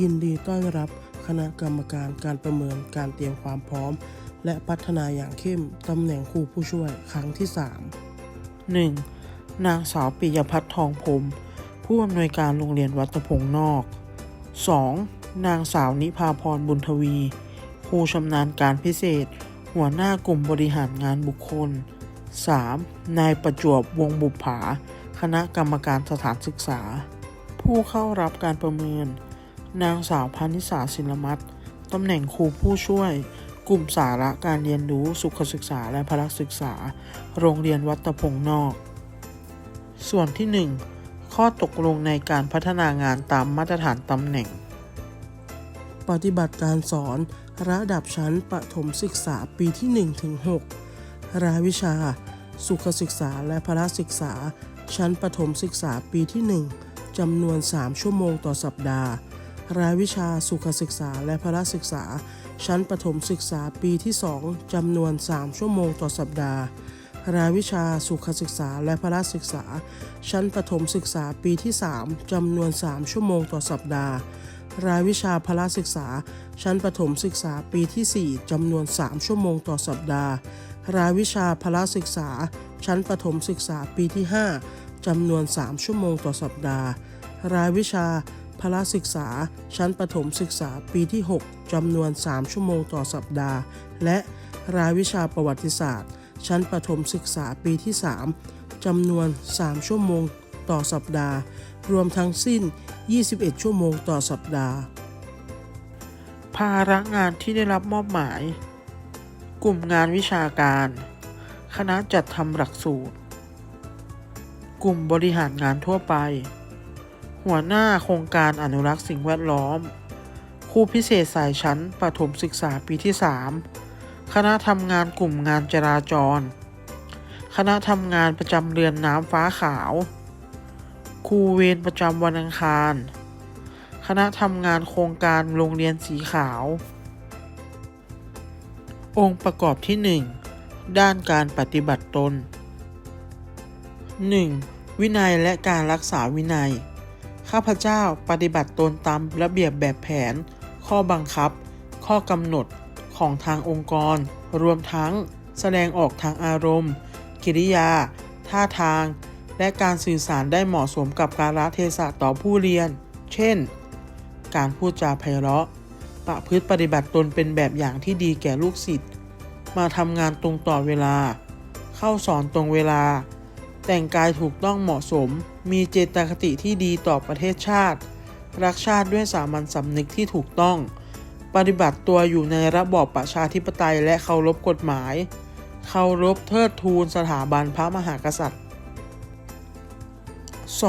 ยินดีต้อนรับคณะกรรมการการประเมินการเตรียมความพร้อม และพัฒนาอย่างเข้มตำแหน่งครูผู้ช่วยครั้งที่ 3 1. นางสาวปิยพัฒน์ทองพรมผู้อำนวยการโรงเรียนวัดตะพงนอก 2. นางสาวนิพาพรบุญทวี ครูชำนาญการพิเศษ หัวหน้ากลุ่มบริหารงานบุคคล 3. นายประจวบวงบุปผาคณะกรรมการสถานศึกษา ผู้เข้ารับการประเมิน นางสาวพานิสาศิลมัตตำแหน่งครูผู้ช่วย กลุ่มสาระการเรียนรู้สุขศึกษาและพละศึกษา โรงเรียนวัดตะพงนอก ส่วนที่ 1 ข้อตกลงในการพัฒนางานตามมาตรฐานตำแหน่ง ปฏิบัติการสอนระดับชั้นประถมศึกษาปีที่1ถึง6รายวิชา สุขศึกษาและพละศึกษา ชั้นประถมศึกษาปีที่ 1จำนวน 3 ชั่วโมงต่อสัปดาห์ รายวิชาสุขศึกษาและพละศึกษา ชั้นประถมศึกษาปีที่ 2จำนวน 3 ชั่วโมงต่อสัปดาห์ รายวิชาสุขศึกษาและพละศึกษา ชั้นประถมศึกษาปีที่ 3จำนวน 3 ชั่วโมงต่อสัปดาห์ รายวิชาพละศึกษา ชั้นประถมศึกษาปีที่ 4จำนวน 3 ชั่วโมงต่อสัปดาห์ รายวิชาพละศึกษา ชั้นประถมศึกษาปีที่ 5จำนวน 3 ชั่วโมงต่อสัปดาห์ รายวิชา พละศึกษา ชั้นประถมศึกษาปีที่ 6จำนวน 3 ชั่วโมงต่อสัปดาห์ และรายวิชาประวัติศาสตร์ ชั้นประถมศึกษาปีที่ 3จำนวน 3 ชั่วโมงต่อสัปดาห์ รวมทั้งสิ้น 21 ชั่วโมงต่อสัปดาห์ ภาระงานที่ได้รับมอบหมาย กลุ่มงานวิชาการ คณะจัดทำหลักสูตร กลุ่มบริหารงานทั่วไป หัวหน้าโครงการอนุรักษ์สิ่งแวดล้อม ครูพิเศษสายชั้นประถมศึกษาปีที่ 3 คณะทำงานกลุ่มงานจราจร คณะทำงานประจำเรือนน้ำฟ้าขาว ครูเวรประจำวันอังคาร คณะทำงานโครงการโรงเรียนสีขาว องค์ประกอบที่ 1 ด้านการปฏิบัติตน 1. วินัยและการรักษาวินัย ข้าพเจ้าปฏิบัติตนตามระเบียบแบบแผน ข้อบังคับ ข้อกำหนดของทางองค์กร รวมทั้งแสดงออกทางอารมณ์ กิริยา ท่าทาง และการสื่อสารได้เหมาะสมกับการละเทศะต่อผู้เรียน เช่น การพูดจาไพเราะ ประพฤติปฏิบัติตนเป็นแบบอย่างที่ดีแก่ลูกศิษย์ มาทำงานตรงต่อเวลา เข้าสอนตรงเวลา แต่งกายถูกต้องเหมาะสม มีเจตคติที่ดีต่อประเทศชาติ รักชาติด้วยสามัญสำนึกที่ถูกต้อง ปฏิบัติตัวอยู่ในระบอบประชาธิปไตยและเคารพกฎหมาย เคารพเทิดทูนสถาบันพระมหากษัตริย์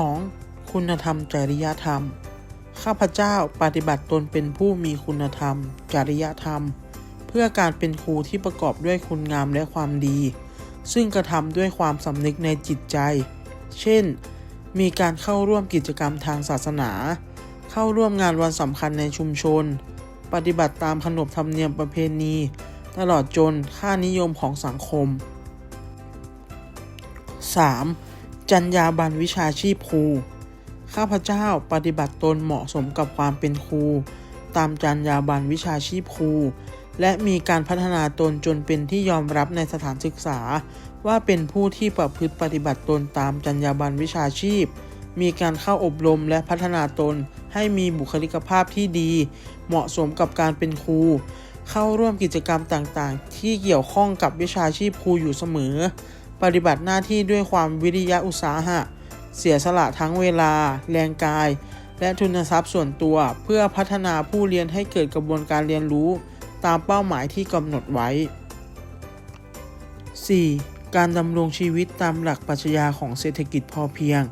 2. คุณธรรมจริยธรรม ข้าพเจ้าปฏิบัติตนเป็นผู้มีคุณธรรม จริยธรรม เพื่อการเป็นครูที่ประกอบด้วยคุณงามและความดี ซึ่งกระทำด้วยความสำนึกในจิตใจ เช่น มีการเข้าร่วมกิจกรรมทางศาสนา เข้าร่วมงานวันสำคัญในชุมชน ปฏิบัติตามขนบธรรมเนียมประเพณี ตลอดจนค่านิยมของสังคม 3. จรรยาบรรณวิชาชีพครู ข้าพเจ้าปฏิบัติตนเหมาะสมกับความเป็นครู ตามจรรยาบรรณวิชาชีพครู และมีการพัฒนาตนจนเป็นที่ยอมรับในสถานศึกษา ว่าเป็นผู้ที่ประพฤติปฏิบัติตนตามจรรยาบรรณวิชาชีพ มีการเข้าอบรมและพัฒนาตนให้มีบุคลิกภาพที่ดี เหมาะสมกับการเป็นครู เข้าร่วมกิจกรรมต่างๆ ที่เกี่ยวข้องกับวิชาชีพครูอยู่เสมอ ปฏิบัติหน้าที่ด้วยความวิริยะอุตสาหะ เสียสละทั้งเวลา แรงกาย และทุนทรัพย์ส่วนตัว เพื่อพัฒนาผู้เรียนให้เกิดกระบวนการเรียนรู้ ตามเป้าหมายที่กำหนดไว้ 4. การดำรงชีวิตตามหลักปรัชญาของเศรษฐกิจพอเพียง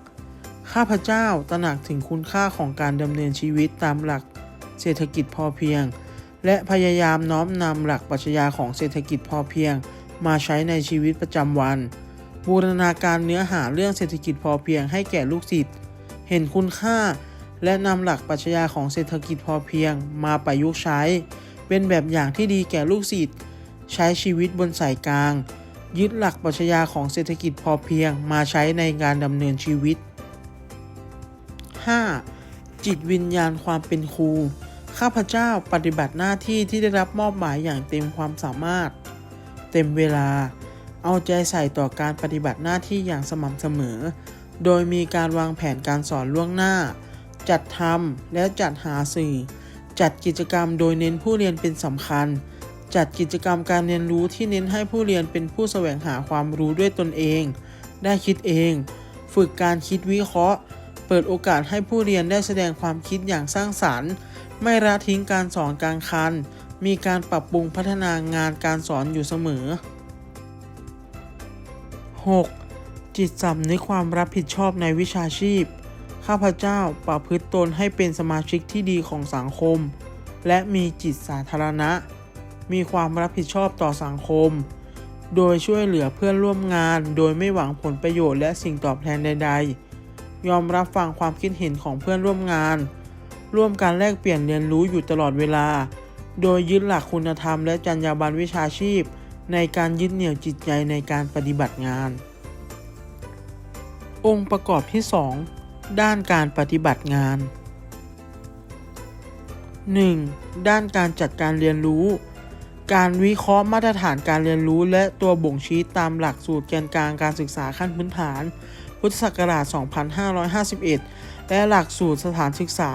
ข้าพเจ้าตระหนักถึงคุณค่าของการดำเนินชีวิตตามหลักเศรษฐกิจพอเพียง และพยายามน้อมนำหลักปรัชญาของเศรษฐกิจพอเพียง มาใช้ในชีวิตประจำวัน บูรณาการเนื้อหาเรื่องเศรษฐกิจพอเพียงให้แก่ลูกศิษย์ เห็นคุณค่าและนำหลักปรัชญาของเศรษฐกิจพอเพียงมาประยุกต์ใช้ เป็นแบบอย่างที่ดีแก่ลูกศิษย์ใช้ชีวิตบนสายกลาง ยึดหลักปรัชญาของเศรษฐกิจพอเพียงมาใช้ในการดำเนินชีวิต 5. จิตวิญญาณความเป็นครู ข้าพเจ้าปฏิบัติหน้าที่ที่ได้รับมอบหมายอย่างเต็มความสามารถ เต็มเวลา เอาใจใส่ต่อการปฏิบัติหน้าที่อย่างสม่ำเสมอ โดยมีการวางแผนการสอนล่วงหน้า จัดทำและจัดหาสื่อ จัดกิจกรรมโดยเน้นผู้เรียนเป็นสำคัญ จัดกิจกรรมการเรียนรู้ที่เน้นให้ผู้เรียนเป็นผู้แสวงหาความรู้ด้วยตนเอง ได้คิดเอง ฝึกการคิดวิเคราะห์ เปิดโอกาสให้ผู้เรียนได้แสดงความคิดอย่างสร้างสรรค์ ไม่ละทิ้งการสอนกลางคัน มีการปรับปรุงพัฒนางานการสอนอยู่เสมอ 6. จิตสำนึกความรับผิดชอบในวิชาชีพ ข้าพเจ้าประพฤติตนให้เป็นสมาชิกที่ดีของสังคม และมีจิตสาธารณะ มีความรับผิดชอบต่อสังคม โดยช่วยเหลือเพื่อนร่วมงาน โดยไม่หวังผลประโยชน์และสิ่งตอบแทนใด ๆ ยอมรับฟังความคิดเห็นของเพื่อนร่วมงาน ร่วมการแลกเปลี่ยนเรียนรู้อยู่ตลอดเวลา โดยยึดหลักคุณธรรมและจรรยาบรรณวิชาชีพ ในการยึดเหนี่ยวจิตใจในการปฏิบัติงาน องค์ประกอบที่ 2 ด้านการปฏิบัติงาน 1. ด้านการจัดการเรียนรู้ การวิเคราะห์มาตรฐานการเรียนรู้ และตัวบ่งชี้ตามหลักสูตรแกนกลางการศึกษาขั้นพื้นฐาน พุทธศักราช 2551 และหลักสูตรสถานศึกษา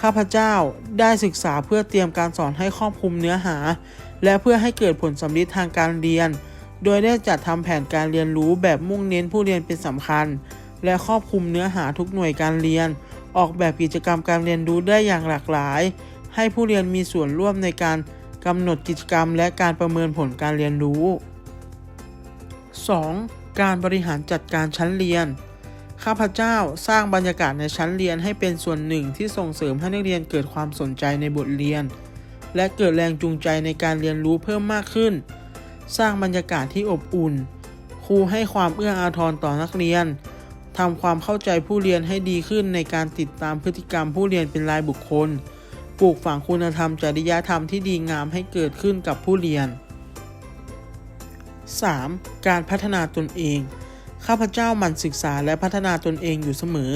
ข้าพเจ้าได้ศึกษาเพื่อเตรียมการสอนให้ครอบคลุมเนื้อหา และเพื่อให้เกิดผลสำลิดทางการเรียน โดยได้จัดทำแผนการเรียนรู้แบบมุ่งเน้นผู้เรียนเป็นสำคัญ และครอบคลุมเนื้อหาทุกหน่วยการเรียน ออกแบบกิจกรรมการเรียนรู้ได้อย่างหลากหลาย ให้ผู้เรียนมีส่วนร่วมในการกำหนดกิจกรรม และการประเมินผลการเรียนรู้ 2. การบริหารจัดการชั้นเรียน ข้าพเจ้าสร้างบรรยากาศในชั้นเรียนให้เป็นส่วนหนึ่งที่ส่งเสริมให้นักเรียนเกิดความสนใจในบทเรียน และเกิดแรงจูงใจในการเรียนรู้เพิ่มมากขึ้น สร้างบรรยากาศที่อบอุ่น ครูให้ความเอื้ออาทรต่อนักเรียน ทำความเข้าใจผู้เรียนให้ดีขึ้นในการติดตามพฤติกรรมผู้เรียนเป็นรายบุคคล ปลูกฝังคุณธรรมจริยธรรมที่ดีงามให้เกิดขึ้นกับผู้เรียน 3. การพัฒนาตนเอง ข้าพเจ้าหมั่นศึกษาและพัฒนาตนเองอยู่เสมอ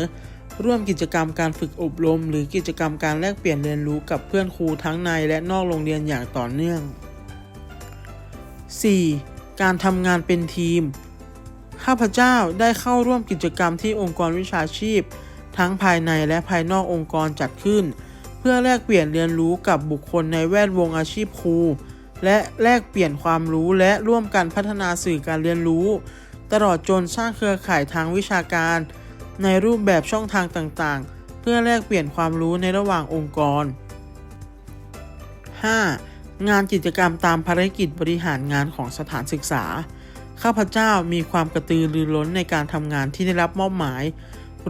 ร่วมกิจกรรมการฝึกอบรม หรือกิจกรรมการแลกเปลี่ยนเรียนรู้กับเพื่อนครูทั้งในและนอกโรงเรียนอย่างต่อเนื่อง 4. การทำงานเป็นทีม ข้าพเจ้าได้เข้าร่วมกิจกรรมที่องค์กรวิชาชีพ ทั้งภายในและภายนอกองค์กรจัดขึ้น เพื่อแลกเปลี่ยนเรียนรู้กับบุคคลในแวดวงอาชีพครู และแลกเปลี่ยนความรู้และร่วมกันพัฒนาสื่อการเรียนรู้ ตลอดจนสร้างเครือข่ายทางวิชาการ ในรูปแบบช่องทางต่างๆ เพื่อแลกเปลี่ยนความรู้ในระหว่างองค์กร 5. งานกิจกรรมตามภารกิจบริหารงานของสถานศึกษา ข้าพเจ้ามีความกระตือรือร้นในการทำงานที่ได้รับมอบหมาย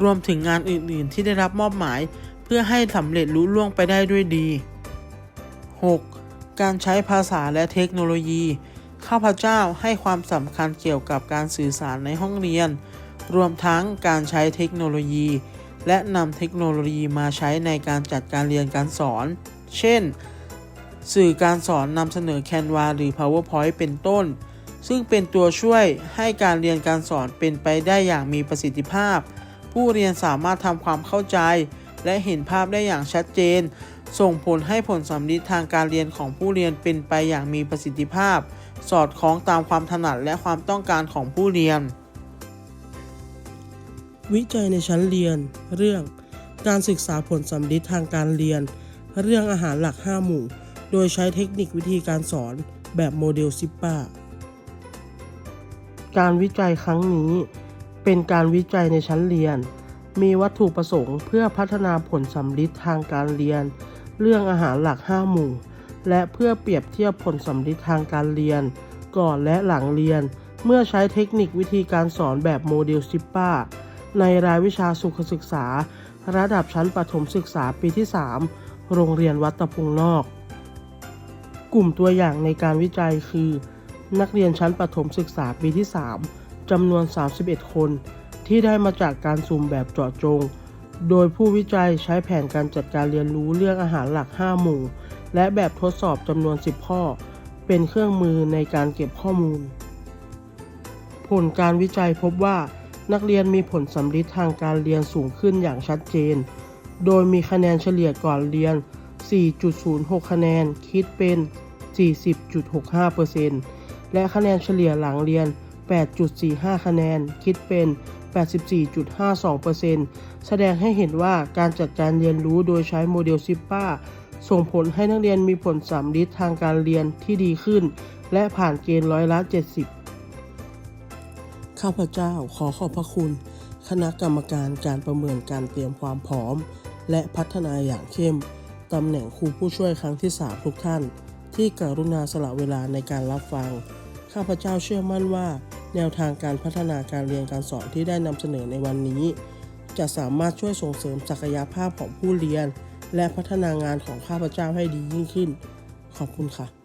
รวมถึงงานอื่น ๆ ที่ได้รับมอบหมาย เพื่อให้สำเร็จลุล่วงไปได้ด้วยดี 6. การใช้ภาษาและเทคโนโลยี ข้าพเจ้าให้ความสำคัญเกี่ยวกับการสื่อสารในห้องเรียน รวมทั้งการใช้เทคโนโลยี และนำเทคโนโลยีมาใช้ในการจัดการเรียนการสอน เช่น สื่อการสอนนำเสนอ Canva หรือ PowerPoint เป็นต้น ซึ่งเป็นตัวช่วยให้การเรียนการสอนเป็นไปได้อย่างมีประสิทธิภาพ ผู้เรียนสามารถทำความเข้าใจ และเห็นภาพได้อย่างชัดเจน ส่งผลให้ผลสำลิดทางการเรียนของผู้เรียนเป็นไปอย่างมีประสิทธิภาพ สอดคล้องตามความถนัดและความต้องการของผู้เรียน วิจัยในชั้นเรียน เรื่อง การศึกษาผลสำลิดทางการเรียน เรื่องอาหารหลัก 5 หมู่ โดยใช้เทคนิควิธีการสอนแบบโมเดลซิปป้า การวิจัยครั้งนี้ เป็นการวิจัยในชั้นเรียน มีวัตถุประสงค์เพื่อพัฒนาผลสำลิดทางการเรียน เรื่องอาหารหลัก 5 หมู่ และเพื่อเปรียบเทียบผลสำลิดทางการเรียน ก่อนและหลังเรียน เมื่อใช้เทคนิควิธีการสอนแบบโมเดลซิปป้าในรายวิชาสุขศึกษา ระดับชั้นประถมศึกษาปีที่ 3 โรงเรียนวัดตะพุงนอก กลุ่มตัวอย่างในการวิจัยคือ นักเรียนชั้นประถมศึกษาปีที่ 3จำนวน 31 คน ที่ได้มาจากการสุ่มแบบเจาะจง โดยผู้วิจัยใช้แผนการจัดการเรียนรู้เรื่องอาหารหลัก 5 หมู่ และแบบทดสอบจำนวน 10 ข้อ เป็นเครื่องมือในการเก็บข้อมูล ผลการวิจัยพบว่านักเรียนมีผลสำลิดทางการเรียนสูงขึ้นอย่างชัดเจน โดยมีคะแนนเฉลี่ยก่อนเรียน 4.06 คะแนน คิดเป็น 40.65% และคะแนนเฉลี่ยหลังเรียน 8.45 คะแนน คิดเป็น 84.52%แสดงให้เห็นว่าการจัดการเรียนรู้โดยใช้โมเดลซิปป้าส่งผลให้นักเรียนมีผลสำลิดทางการเรียนที่ดีขึ้น และผ่านเกณฑ์ร้อยละ 70 ข้าพเจ้าขอขอบพระคุณ คณะกรรมการการประเมินการเตรียมความพร้อม และพัฒนาอย่างเข้ม ตำแหน่งครูผู้ช่วยครั้งที่ 3 ทุกท่าน ที่กรุณาสละเวลาในการรับฟัง ข้าพเจ้าเชื่อมั่นว่า แนวทางการพัฒนาการเรียนการสอนที่ได้นำเสนอในวันนี้ จะสามารถช่วยส่งเสริมศักยภาพของผู้เรียน และพัฒนางานของข้าพเจ้าให้ดียิ่งขึ้น ขอบคุณค่ะ